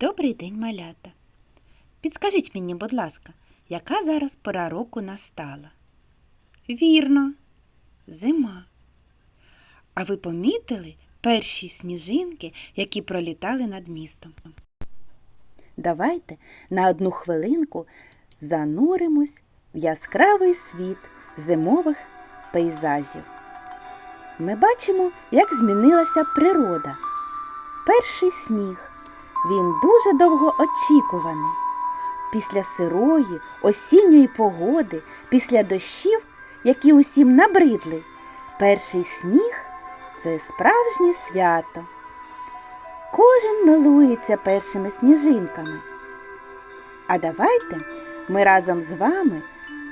Добрий день, малята. Підскажіть мені, будь ласка, яка зараз пора року настала? Вірно, зима. А ви помітили перші сніжинки, які пролітали над містом? Давайте на одну хвилинку зануримось в яскравий світ зимових пейзажів. Ми бачимо, як змінилася природа. Перший сніг. Він дуже довго очікуваний. Після сирої, осінньої погоди, після дощів, які усім набридли, перший сніг це справжнє свято. Кожен милується першими сніжинками. А давайте ми разом з вами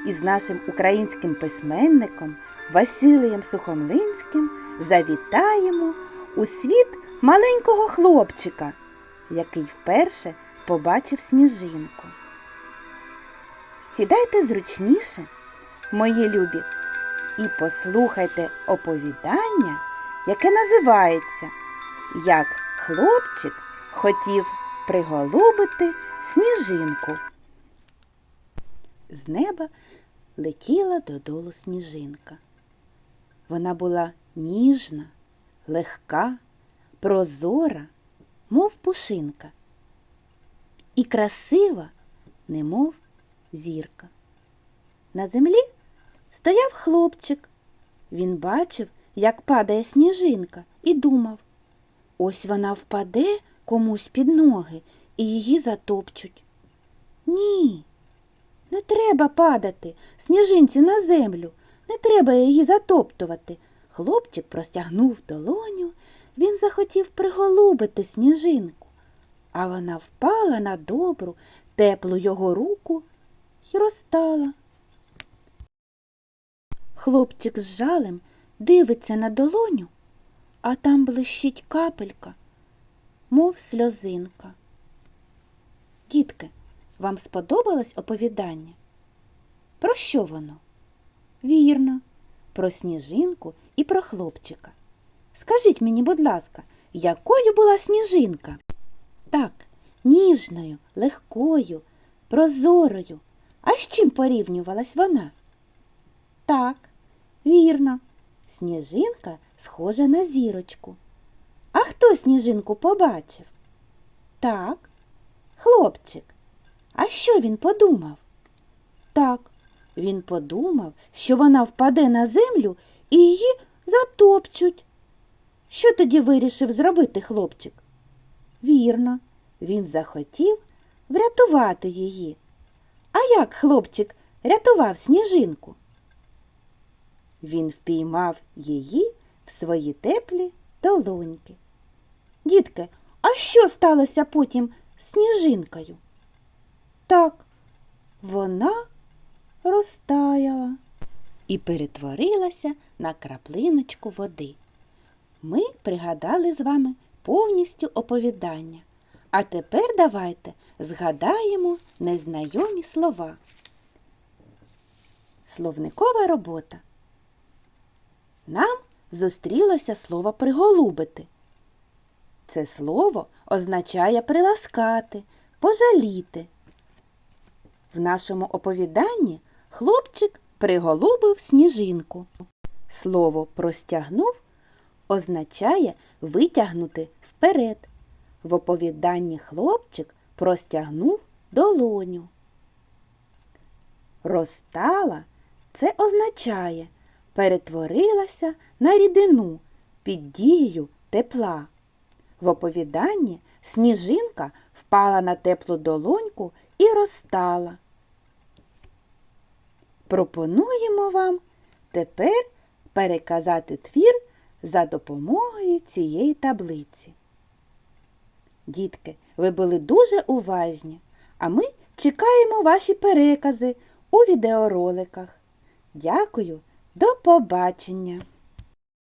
і з нашим українським письменником Василієм Сухомлинським завітаємо у світ маленького хлопчика, який вперше побачив сніжинку. Сідайте зручніше, мої любі, і послухайте оповідання, яке називається Як хлопчик хотів приголубити сніжинку. З неба летіла додолу сніжинка. Вона була ніжна, легка, прозора, мов пушинка, і красива, немов зірка. На землі стояв хлопчик. Він бачив, як падає сніжинка, і думав ось вона впаде комусь під ноги і її затопчуть. Ні, не треба падати сніжинці на землю, не треба її затоптувати. Хлопчик простягнув долоню, він захотів приголубити сніжинку, а вона впала на добру, теплу його руку і розтала. Хлопчик з жалем дивиться на долоню, а там блищить капелька, мов сльозинка. Дітки, вам сподобалось оповідання? Про що воно? Вірно, про сніжинку і про хлопчика. Скажіть мені, будь ласка, якою була сніжинка? Так, ніжною, легкою, прозорою. А з чим порівнювалась вона? Так, вірно, сніжинка схожа на зірочку. А хто сніжинку побачив? Так, хлопчик. А що він подумав? Так, він подумав, що вона впаде на землю і її затопчуть. Що тоді вирішив зробити хлопчик? Вірно, він захотів врятувати її. А як хлопчик рятував сніжинку? Він впіймав її в свої теплі долоньки. Дітки, а що сталося потім з сніжинкою? Так, вона розтаяла і перетворилася на краплиночку води. Ми пригадали з вами повністю оповідання. А тепер давайте згадаємо незнайомі слова. Словникова робота. Нам зустрілося слово приголубити. Це слово означає приласкати, пожаліти. В нашому оповіданні хлопчик приголубив сніжинку. Слово простягнув означає витягнути вперед. В оповіданні хлопчик простягнув долоню. Розтала це означає перетворилася на рідину під дією тепла. В оповіданні сніжинка впала на теплу долоньку і розтала. Пропонуємо вам тепер переказати твір за допомогою цієї таблиці. Дітки, ви були дуже уважні, а ми чекаємо ваші перекази у відеороликах. Дякую, до побачення!